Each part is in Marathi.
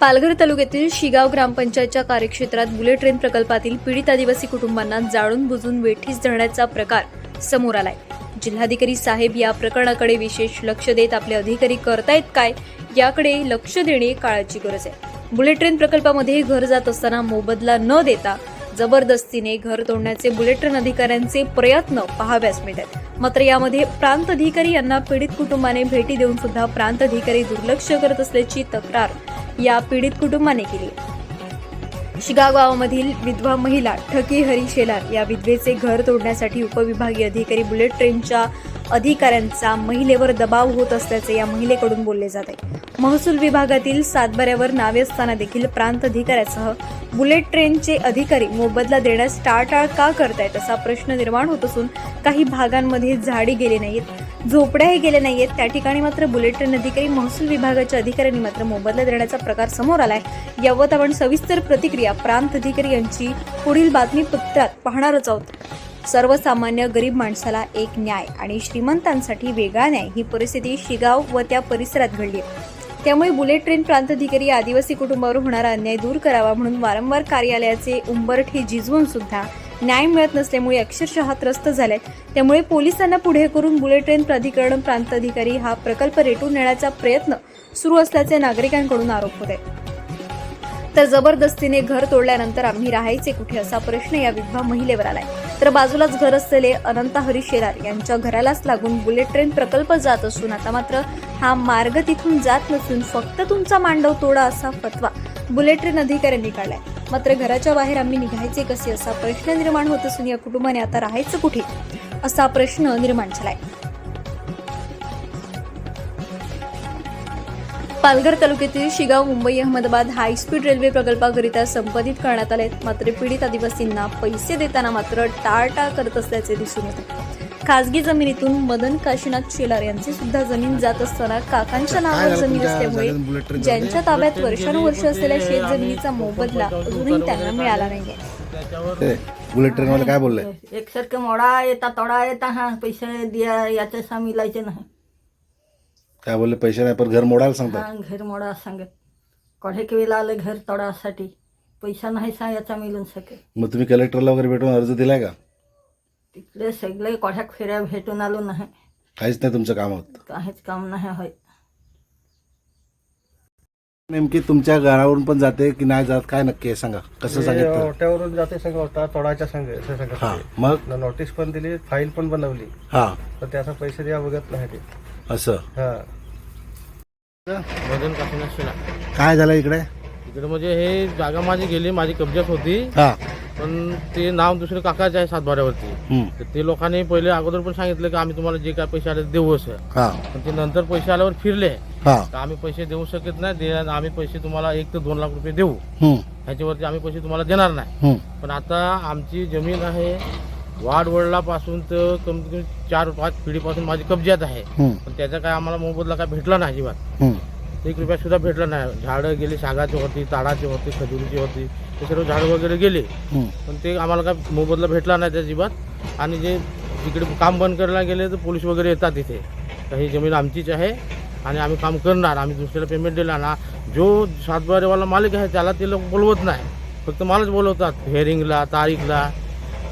पालघर तालुक्यातील शिगाव ग्रामपंचायतच्या कार्यक्षेत्रात बुलेट ट्रेन प्रकल्पातील पीडित आदिवासी कुटुंबांना जाळून बुजून वेठीस धरण्याचा प्रकार समोर आलाय. जिल्हाधिकारी साहेब या प्रकरणाकडे विशेष लक्ष देत आपले अधिकारी करतायत काय याकडे लक्ष देणे काळाची गरज आहे. बुलेट ट्रेन प्रकल्पामध्ये घर जात असताना मोबदला न देता जबरदस्तीने घर तोडण्याचे बुलेट ट्रेन अधिकाऱ्यांचे प्रयत्न पाहाव्यास मिळतात. मात्र यामध्ये प्रांत अधिकारी यांना पीडित कुटुंबाने भेटी देऊन सुद्धा प्रांत अधिकारी दुर्लक्ष करत असल्याची तक्रार या पीडित कुटुंबाने केली. शिगागावामधील विधवा महिला ठकी हरी शेलार या विधवेचे घर तोडण्यासाठी उपविभागीय अधिकारी बुलेट ट्रेनच्या अधिकाऱ्यांचा महिलेवर दबाव होत असल्याचे या महिलेकडून बोलले जात. आहे महसूल विभागातील सातबाऱ्यावर नावे असताना देखील प्रांत अधिकाऱ्यासह बुलेट ट्रेनचे अधिकारी मोबदला देण्यास टाळटाळ का करतायत असा प्रश्न निर्माण होत असून काही भागांमध्ये झाडी गेले नाहीत. झोपड्याही गेल्या नाहीयेत. त्या ठिकाणी मात्र बुलेट ट्रेन अधिकारी महसूल विभागाच्या अधिकाऱ्यांनी मात्र मोबदला देण्याचा प्रकार समोर आलाय. यावत आपण सविस्तर प्रतिक्रिया प्रांत अधिकारी यांची पुढील बातमीपत्रात पाहणारच आहोत. सर्वसामान्य गरीब माणसाला एक न्याय आणि श्रीमंतांसाठी वेगळा न्याय ही परिस्थिती शिगाव व त्या परिसरात घडली आहे. त्यामुळे बुलेट ट्रेन प्रांत अधिकारी आदिवासी कुटुंबावर होणारा अन्याय दूर करावा म्हणून वारंवार कार्यालयाचे उंबरठे जिजवून सुद्धा न्याय मिळत नसल्यामुळे अक्षरशः त्रस्त झाले त्यामुळे पोलिसांना पुढे करून बुलेट ट्रेन प्राधिकरण प्रांत अधिकारी हा प्रकल्प रेटून नेण्याचा प्रयत्न सुरू असल्याचे नागरिकांकडून आरोप होत आहे तर जबरदस्तीने घर तोडल्यानंतर आम्ही राहायचे कुठे असा प्रश्न या विधवा महिलेवर आलाय. तर बाजूलाच घर असलेले अनंता हरी शेलार यांच्या घरालाच लागून बुलेट ट्रेन प्रकल्प जात असून आता मात्र हा मार्ग तिथून जात नसून फक्त तुमचा मांडव तोडा असा फतवा बुलेट ट्रेन अधिकाऱ्यांनी काढलाय. मात्र घराच्या बाहेर आम्ही निघायचे कसे असा प्रश्न निर्माण होत असून या कुटुंबाने आता राहायचं कुठे असा प्रश्न निर्माण झालाय. पालघर तालुक्यातील Shigaon Mumbai Ahmedabad high speed railway प्रकल्पाकरिता संपादित करण्यात आले मात्र पीडित आदिवासींना पैसे देताना मात्र टाळटाळ करत असल्याचे दिसून येते खासगी जमिनीतून मदन काशीनाथ शेलार यांची सुद्धा जमीन जात असताना काकांच्या नावावर जमीन असल्यामुळे ज्यांच्या ताब्यात वर्षानुवर्ष असलेल्या शेत जमिनीचा मोबदला अजूनही त्यांना मिळाला नाहीये. ते बुलेट ट्रेन वाले काय बोलले? एकसारखं मोडा येता तोडा येता हा पैसे द्या याचे सा मिळायचे नाही. काय बोलले? पैसे नाही पण घर मोडायला सांगतात. हा घर मोडा सांगत. कढे वेळेला आलं घर तोडासाठी. पैसा नाही सा याचा मिळून सके. मग तुम्ही कलेक्टरला वगैरे भेटून अर्ज दिलाय का? तिकडे सगळे कढ्याक फेऱ्या भेटून आलो नाही. काहीच नाही तुमचं काम होत. काहीच काम नाही होय नेमकी तुमच्या घरावरून पण जाते की नाही जात काय नक्की आहे सांगा. कसं सांगितलं? ओट्यावरून जाते संघ होता तोडायच्या संघ असं संघ हा मग? नोटीस पण दिली फाईल पण बनवली. हा. पण त्याचा पैसे द्या बघत नाही ते. असं. हा. मदन काशीनाथ शिला. काय झालं इकडे? इकडे म्हणजे हे जागा माझी गेली माझी कब्जात होती. हा. पण ते नाव दुसरे काकाचे आहे सातबाऱ्यावरती. हम्म. तर ते लोकांनी पहिले अगोदर पण सांगितलं की आम्ही तुम्हाला जे काय पैसे आले ते देऊ असं. हा. पण ते नंतर पैसे आल्यावर फिरले. हा. तर आम्ही पैसे देऊ शकत नाही. दे आम्ही पैसे तुम्हाला एक ते दोन लाख रुपये देऊ. हम्म, ह्याच्यावरती आम्ही पैसे तुम्हाला देणार नाही. हम्म. पण आता आमची जमीन आहे वाडवडलापासून तर कमीत कमी चार पाच पिढीपासून माझी कब्जात आहे. हम्म, पण त्याचा काय आम्हाला मोबदला काय भेटला नाही अजिबात. हम्म. एक रुपया सुद्धा भेटला नाही. झाडं गेली सागाची होती ताडाची होती खजुरीची होती ते सर्व झाडं वगैरे गेले. पण ते आम्हाला काय मोबदला भेटला नाही त्या अजिबात आणि जे तिकडे काम बंद करायला गेले तर पोलीस वगैरे येतात तिथे. तर ही जमीन आमचीच आहे आणि आम्ही काम करणार. आम्ही दुसऱ्याला पेमेंट दिला ना जो सातबारेवाला मालिक आहे त्याला ते लोक बोलवत नाही. फक्त मलाच बोलवतात हेअरिंगला तारीखला.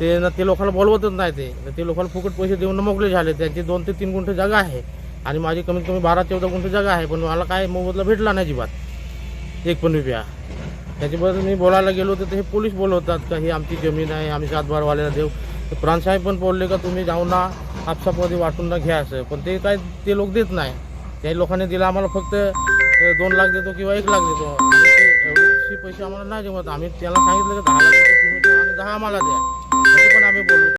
ते ना ते लोकांना बोलवतच नाही ते. ते लोकांना फुकट पैसे देऊन मोकळे झाले. त्यांची दोन ते तीन गुंठे जागा आहे. आणि माझी कमीत कमी बारा चौदा गुंठ जागा आहे पण मला काय मोबदला भेटला नाही अजिबात. एक पण रुपया. त्याच्याबद्दल मी बोलायला गेलो तर ते हे पोलीस बोलवतात का ही आमची जमीन आहे आम्ही सातबारवाल्याला देऊ. तर प्राणसाहेब पण बोलले का तुम्ही जाऊन ना आपसापमध्ये वाटून ना घ्या असं. पण ते काय ते लोक देत नाही. त्या लोकांनी दिलं आम्हाला फक्त दोन लाख देतो किंवा एक लाख देतो. एवढे पैसे आम्हाला नाही जमत. आम्ही त्याला सांगितलं की दहा लाख तुम्ही आणि दहा आम्हाला द्या. पण आम्ही बोललो.